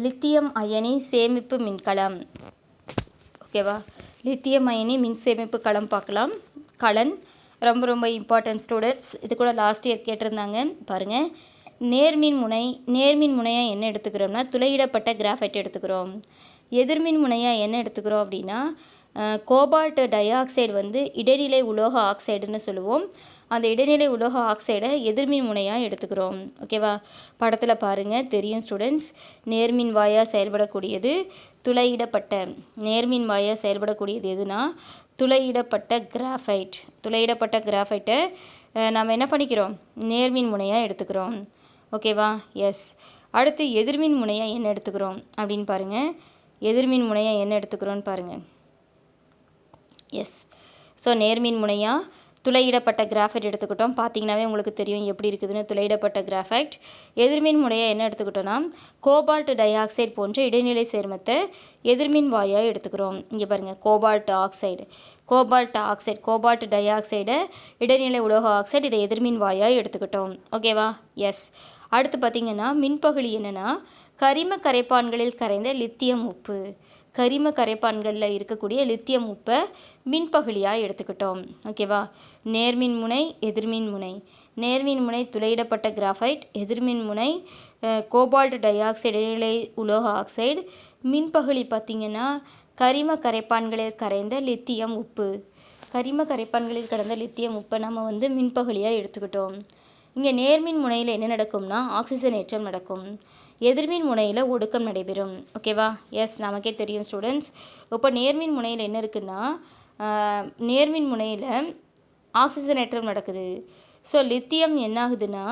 Lithium அயனி சேமிப்பு மின்கலம். ஓகேவா லித்தியம் அயனி மின் சேமிப்பு களம் பார்க்கலாம். கலன் ரொம்ப ரொம்ப இம்பார்ட்டன்ட் ஸ்டூடெண்ட்ஸ் இது கூட லாஸ்ட் இயர் கேட்டிருந்தாங்க. பாருங்கள் நேர்மின் முனை நேர்மின் முனையாக என்ன எடுத்துக்கிறோம்னா துளையிடப்பட்ட கிராஃபைட் எடுத்துக்கிறோம். எதிர்மின் முனையாக என்ன எடுத்துக்கிறோம் அப்படின்னா கோபால்ட் டை ஆக்சைடு வந்து இடைநிலை உலோக ஆக்சைடுன்னு சொல்லுவோம். அந்த இடைநிலை உலோக ஆக்சைடை எதிர்மின் முனையாக எடுத்துக்கிறோம். ஓகேவா படத்தில் பாருங்கள் தெரியும் ஸ்டூடெண்ட்ஸ் நேர்மின் வாயாக செயல்படக்கூடியது துளையிடப்பட்ட நேர்மின் வாயாக செயல்படக்கூடியது எதுனா துளையிடப்பட்ட கிராஃபைட் துளையிடப்பட்ட கிராஃபைட்டை நம்ம என்ன பண்ணிக்கிறோம்? நேர்மின் முனையாக எடுத்துக்கிறோம். ஓகேவா எஸ் அடுத்து எதிர்மின் முனையாக என்ன எடுத்துக்கிறோம்? அப்படின்னு பாருங்கள் எதிர்மின் முனையாக என்ன எடுத்துக்கிறோன்னு பாருங்கள் எஸ் ஸோ நேர்மின் முனையாக துளையிடப்பட்ட கிராஃபைட் எடுத்துக்கிட்டோம். பார்த்தீங்கன்னாவே உங்களுக்கு தெரியும் எப்படி இருக்குதுன்னு. துளையிடப்பட்ட கிராஃபைட் எதிர்மின் முறையாக என்ன எடுத்துக்கிட்டோன்னா கோபால்ட் டை ஆக்சைடு போன்ற இடைநிலை சேர்மத்தை எதிர்மின் வாயாக எடுத்துக்கிறோம். இங்கே பாருங்கள் cobalt oxide cobalt oxide cobalt tie ஆக்சைடை இடைநிலை உலோக ஆக்சைடு இதை எதிர்மின் வாயாக எடுத்துக்கிட்டோம். ஓகேவா எஸ் அடுத்து பார்த்திங்கன்னா மின்பகுளி என்னென்னா கரிம கரைப்பான்களில் கரைந்த லித்தியம் உப்பு. கரிம கரைப்பான்களில் இருக்கக்கூடிய லித்தியம் உப்பை மின்பகுளியாக எடுத்துக்கிட்டோம். ஓகேவா நேர்மின் முனை எதிர்மின் முனை. நேர்மின் முனை துளையிடப்பட்ட கிராஃபைட் எதிர்மின் முனை கோபால்ட் டை ஆக்சைடு இடைநிலை உலோக ஆக்சைடு மின்பகுளி பார்த்திங்கன்னா கரிம கரைப்பான்களில் கரைந்த லித்தியம் உப்பு. கரிம கரைப்பான்களில் கடந்த லித்தியம் உப்பை நம்ம வந்து மின்பகுளியாக எடுத்துக்கிட்டோம். இங்கே நேர்மின் முனையில் என்ன நடக்கும்னா ஆக்சிஜனேற்றம் நடக்கும். எதிர்மின் முனையில் ஒடுக்கம் நடைபெறும். ஓகேவா எஸ் நமக்கே தெரியும் ஸ்டூடெண்ட்ஸ் இப்போ நேர்மின் முனையில் என்ன இருக்குன்னா நேர்மின் முனையில் ஆக்சிஜனேற்றம் நடக்குது. ஸோ லித்தியம் என்ன ஆகுதுன்னா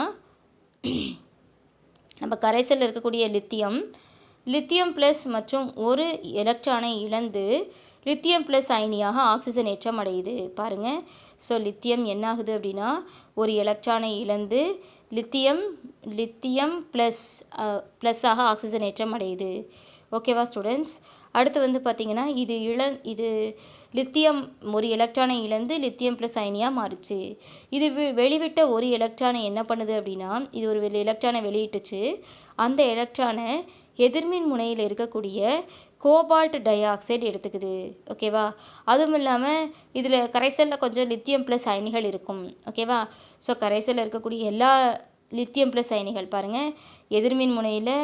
நம்ம கரைசலில் இருக்கக்கூடிய லித்தியம் லித்தியம் ப்ளஸ் மற்றும் ஒரு எலக்ட்ரானை இழந்து லித்தியம் ப்ளஸ் அயனியாக ஆக்சிஜன் ஏற்றம் அடையுது பாருங்கள் ஸோ லித்தியம் என்ன ஆகுது அப்படின்னா ஒரு எலக்ட்ரானை இழந்து லித்தியம் லித்தியம் ப்ளஸ் ப்ளஸ்ஸாக ஆக்சிஜன் ஏற்றம் அடையுது ஓகேவா ஸ்டூடெண்ட்ஸ் அடுத்து வந்து பார்த்திங்கன்னா இது இள இது லித்தியம் ஒரு எலக்ட்ரானை இழந்து லித்தியம் ப்ளஸ் அயனியாக மாறுச்சு. இது வெளிவிட்ட ஒரு எலக்ட்ரானை என்ன பண்ணுது அப்படின்னா இது ஒரு எலக்ட்ரானை வெளியிட்டுச்சு. அந்த எலக்ட்ரானை எதிர்மின் முனையில் இருக்கக்கூடிய கோபால்ட் டை ஆக்சைடு எடுத்துக்குது. ஓகேவா? அதுவும் இல்லாமல் இதில் கரைசலில் கொஞ்சம் லித்தியம் ப்ளஸ் அயனிகள் இருக்கும். ஓகேவா? ஸோ கரைசலில் இருக்கக்கூடிய எல்லா லித்தியம் ப்ளஸ் அயனிகள் பாருங்கள் எதிர்மின் முனையில்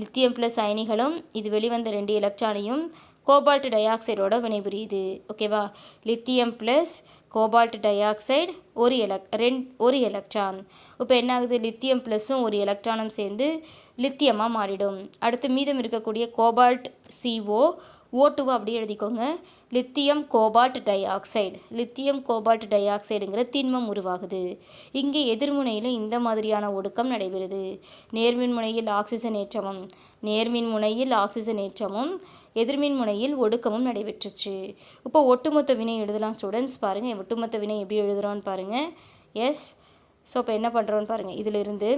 லித்தியம் ப்ளஸ் அயனிகளும் இது வெளிவந்த ரெண்டு எலக்ட்ரானையும் கோபால்ட் டை ஆக்சைடோட வினைபுரியுது. ஓகேவா? Lithium plus cobalt dioxide ஒரு எலக் ரெண் ஒரு எலக்ட்ரான் இப்போ என்ன ஆகுது லித்தியம் ப்ளஸ்ஸும் ஒரு எலக்ட்ரானும் சேர்ந்து லித்தியமாக மாறிடும். அடுத்து மீதம் இருக்கக்கூடிய கோபால்ட் சிஓ ஓட்டுவை அப்படி அப்படியே எழுதிக்கோங்க. Lithium cobalt dioxide lithium cobalt tie ஆக்சைடுங்கிற திண்மம் உருவாகுது. இங்கே எதிர்முனையில் இந்த மாதிரியான ஒடுக்கம் நடைபெறுது. நேர்மின் முனையில் ஆக்சிஜன் ஏற்றமும் நேர்மின் முனையில் ஆக்சிஜன் ஏற்றமும் எதிர்மின் முனையில் ஒடுக்கமும் நடைபெற்றுச்சு. இப்போ ஒட்டுமொத்த வினை எழுதலாம் ஸ்டூடெண்ட்ஸ் பாருங்கள் ஒட்டுமொத்த வினை எப்படி எழுதுகிறோன்னு பாருங்கள் எஸ் ஸோ இப்போ என்ன பண்ணுறோன்னு பாருங்கள் இதிலிருந்து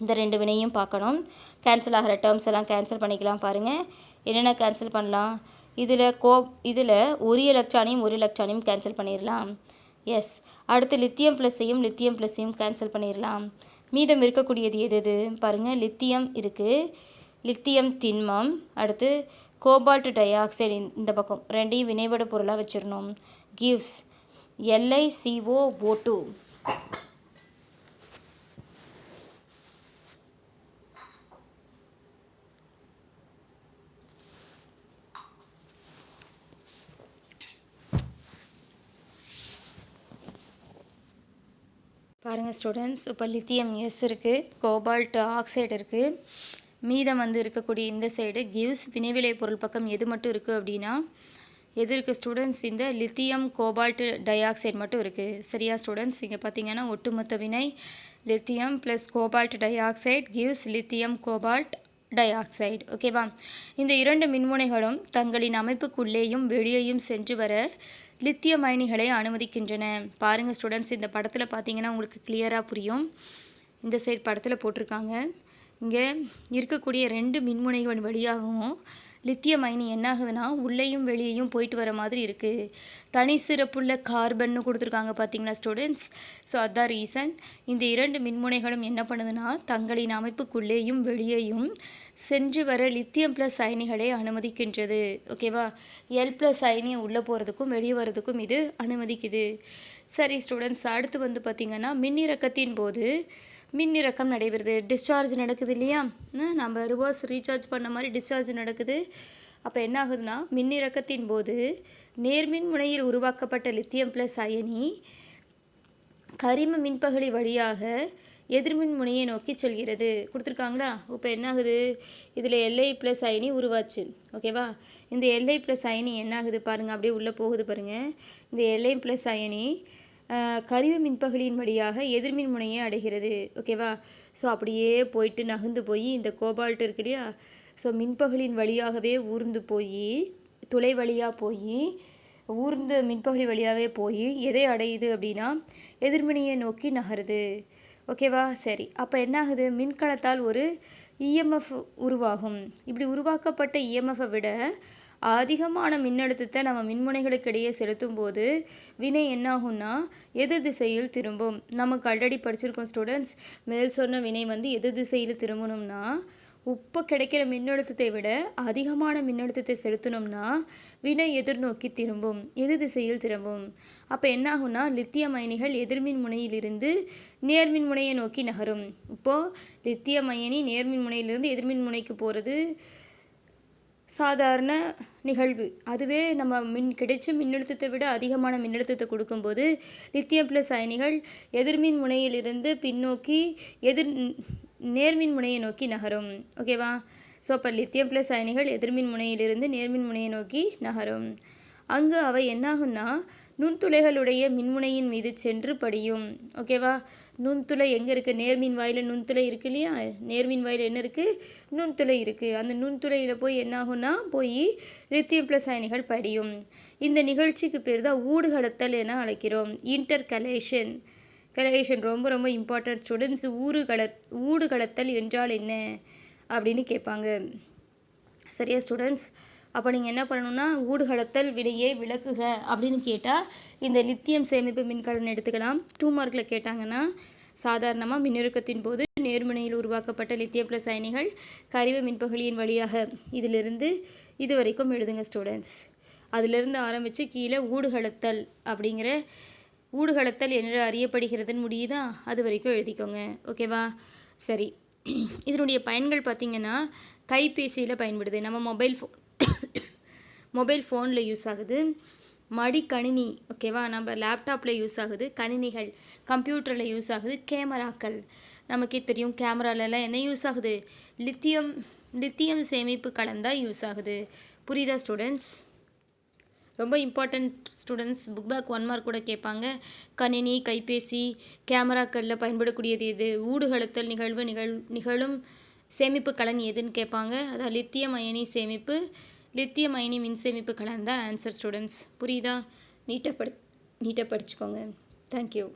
இந்த ரெண்டு வினையும் பார்க்கணும். கேன்சல் ஆகிற டேர்ம்ஸ் எல்லாம் கேன்சல் பண்ணிக்கலாம் பாருங்கள் என்னென்ன கேன்சல் பண்ணலாம்? இதில் கோ இதில் ஒரு எலக்ட்ரானையும் ஒரு எலக்ட்ரானையும் கேன்சல் பண்ணிடலாம் எஸ் அடுத்து லித்தியம் ப்ளஸ்ஸையும் லித்தியம் ப்ளஸ்ஸையும் கேன்சல் பண்ணிடலாம் மீதம் இருக்கக்கூடியது எது எது? பாருங்கள் லித்தியம் இருக்குது லித்தியம் திண்மம். அடுத்து கோபால்ட் டை ஆக்சைடு இந்த பக்கம். ரெண்டையும் வினைபட பொருளாக வச்சிடணும் gives L I C O O two பாருங்கள் ஸ்டூடெண்ட்ஸ் இப்போ லித்தியம் எஸ் இருக்குது கோபால்ட் ஆக்சைடு இருக்குது மீதம் வந்து இருக்கக்கூடிய இந்த சைடு கிவ்ஸ் வினைவிலை பொருள் பக்கம் எது மட்டும் இருக்குது அப்படின்னா எது இருக்குது ஸ்டூடெண்ட்ஸ் இந்த லித்தியம் கோபால்ட் டை ஆக்சைடு மட்டும் இருக்குது சரியா ஸ்டூடெண்ட்ஸ் இங்கே பார்த்தீங்கன்னா ஒட்டுமொத்த வினை lithium plus cobalt dioxide gives lithium cobalt dioxide ஓகேவா இந்த இரண்டு மின்முனைகளும் தங்களின் அமைப்புக்குள்ளேயும் வெளியேயும் சென்று வர லித்தியம் அயனிகளை அனுமதிக்கின்றன. பாருங்கள் ஸ்டூடெண்ட்ஸ் இந்த படத்தில் பார்த்தீங்கன்னா உங்களுக்கு கிளியராக புரியும். இந்த சைடு படத்தில் போட்டிருக்காங்க. இங்கே இருக்கக்கூடிய ரெண்டு மின்முனைகள் வழியாகவும் லித்தியம் அயனி என்ன ஆகுதுன்னா உள்ளேயும் வெளியேயும் போயிட்டு வர மாதிரி இருக்குது தனி சிறப்புள்ள கார்பன்னு கொடுத்துருக்காங்க பார்த்தீங்களா ஸ்டூடெண்ட்ஸ் ஸோ அதான் ரீசன் இந்த இரண்டு மின்முனைகளும் என்ன பண்ணுதுன்னா தங்களின் அமைப்புக்குள்ளேயும் வெளியேயும் சென்று வர லித்தியம் ப்ளஸ் அயனிகளை அனுமதிக்கின்றது. ஓகேவா எல் ப்ளஸ் அயனி உள்ளே போகிறதுக்கும் வெளியே வர்றதுக்கும் இது அனுமதிக்குது. சரி ஸ்டூடெண்ட்ஸ் அடுத்து வந்து பார்த்திங்கன்னா மின்னிறக்கத்தின் போது மின்னிறக்கம் நடைபெறுது. டிஸ்சார்ஜ் நடக்குது இல்லையா? நம்ம ரிவர்ஸ் ரீசார்ஜ் பண்ண மாதிரி டிஸ்சார்ஜ் நடக்குது. அப்போ என்ன ஆகுதுன்னா மின்னிறக்கத்தின் போது நேர்மின் முனையில் உருவாக்கப்பட்ட லித்தியம் ப்ளஸ் அயனி கரிம மின்பகுளி வழியாக எதிர்மின் முனையை நோக்கி செல்கிறது. கொடுத்துருக்காங்களா? இப்போ என்ன ஆகுது இதில் எல்ஐ ப்ளஸ் அயனி உருவாச்சு. ஓகேவா இந்த எல்ஐ ப்ளஸ் அயனி என்ன ஆகுது பாருங்கள் அப்படியே உள்ளே போகுது பாருங்கள் இந்த எல்ஐ ப்ளஸ் அயனி கருவி கரிம வழியாக எதிர்மின் முனையை அடைகிறது. ஓகேவா ஸோ அப்படியே போயிட்டு நகர்ந்து போய் இந்த கோபால்ட் இருக்கு இல்லையா? ஸோ மின்பகுளியின் வழியாகவே ஊர்ந்து போய் துளை வழியாக போய் ஊர்ந்த மின்பகுலி வழியாகவே போய் எதை அடையுது அப்படின்னா எதிர்மினியை நோக்கி நகருது. ஓகேவா? சரி. அப்போ என்ன ஆகுது மின்கலத்தால் ஒரு இஎம்எஃப் உருவாகும். இப்படி உருவாக்கப்பட்ட இஎம்எஃப்பை விட அதிகமான மின்னழுத்தத்தை நம்ம மின்முனைகளுக்கு இடையே செலுத்தும் போது வினை என்னாகும்னா எதிர் திசையில் திரும்பும். நமக்கு ஆல்ரெடி படிச்சிருக்கோம் ஸ்டூடெண்ட்ஸ் மேல் சொன்ன வினை வந்து எதிர் திசையில் திரும்பணும்னா உப்பு கிடைக்கிற மின்னழுத்தத்தை விட அதிகமான மின்னழுத்தத்தை செலுத்தினோம்னா வினை எதிர்நோக்கி திரும்பும் எதிர் திசையில் திரும்பும். அப்போ என்ன ஆகும்னா லித்தியம் அயனிகள் எதிர்மின் முனையிலிருந்து நேர்மின் முனையை நோக்கி நகரும். இப்போது லித்தியம் அயனி நேர்மின் முனையிலிருந்து எதிர்மின் முனைக்கு போகிறது சாதாரண நிகழ்வு. அதுவே நம்ம மின் கிடைச்ச மின்னழுத்தத்தை விட அதிகமான மின்னழுத்தத்தை கொடுக்கும்போது லித்தியம் ப்ளஸ் அயனிகள் எதிர்மின் முனையிலிருந்து பின்னோக்கி எதிர் நேர்மின் முனையை நோக்கி நகரும். ஓகேவா ஸோ அப்போ லித்தியம் ப்ளஸ் அயனிகள் எதிர்மின் முனையிலிருந்து நேர்மின் முனையை நோக்கி நகரும். அங்கு அவை என்னாகும்னா நுண்துளைகளுடைய மின்முனையின் மீது சென்று படியும். ஓகேவா நுண்துளை எங்கே இருக்குது நேர்மின் வாயில் நுண்துளை இருக்கு இல்லையா? நேர்மின் வாயில் என்ன இருக்குது நுண்துளை இருக்குது அந்த நுண்துளையில் போய் என்னாகும்னா போய் லித்தியம் ப்ளஸ் அயனிகள் படியும். இந்த நிகழ்ச்சிக்கு பேர் தான் ஊடுகடத்தல் என அழைக்கிறோம். இன்டர் கலேஷன் ரொம்ப ரொம்ப இம்பார்ட்டன்ட் ஸ்டூடெண்ட்ஸ் ஊறுகல ஊடுகலத்தல் என்றால் என்ன? அப்படின்னு கேட்பாங்க. சரியா ஸ்டூடெண்ட்ஸ் அப்போ நீங்கள் என்ன பண்ணணும்னா ஊடுகலத்தல் விடையை விளக்குக அப்படின்னு கேட்டால் இந்த லித்தியம் சேமிப்பு மின்கலன் எடுத்துக்கலாம். டூ மார்க்கில் கேட்டாங்கன்னா சாதாரணமாக மின்னிறுக்கத்தின் போது நேர்முனையில் உருவாக்கப்பட்ட லித்தியம் பிளஸ் அயனிகள் கரிவ மின்பகுலியின் வழியாக இதிலிருந்து இது வரைக்கும் எழுதுங்க ஸ்டூடெண்ட்ஸ் அதிலிருந்து ஆரம்பித்து கீழே ஊடுகலத்தல் அப்படிங்கிற ஊடுகடத்தல் என்று அறியப்படுகிறதுன்னு முடியுதா? அது வரைக்கும் எழுதிக்கோங்க. ஓகேவா? சரி. இதனுடைய பயன்கள் பார்த்திங்கன்னா கைபேசியில் பயன்படுது. நம்ம மொபைல் ஃபோன் மொபைல் ஃபோனில் யூஸ் ஆகுது. மடிக்கணினி ஓகேவா? நம்ம லேப்டாப்பில் யூஸ் ஆகுது. கணினிகள் கம்ப்யூட்டரில் யூஸ் ஆகுது. கேமராக்கள் நமக்கே தெரியும். கேமராலலாம் என்ன யூஸ் ஆகுது? லித்தியம் லித்தியம் சேமிப்பு கலந்தால் யூஸ் ஆகுது. புரியுதா ஸ்டூடெண்ட்ஸ்? ரொம்ப important students book back one mark கூட கேட்பாங்க. கணினி கைபேசி கேமராக்களில் பயன்படக்கூடியது எது? ஊடுகலத்தல் நிகழ்வு நிகழ் நிகழும் சேமிப்பு கலன் எதுன்னு கேட்பாங்க. அதான் லித்தியம் அயனி சேமிப்பு. லித்தியம் அயனி மின் சேமிப்பு கலன் தான் ஆன்சர் ஸ்டூடெண்ட்ஸ் புரியுதா? நீட்டாக படி நீட்டாக படிச்சுக்கோங்க தேங்க்யூ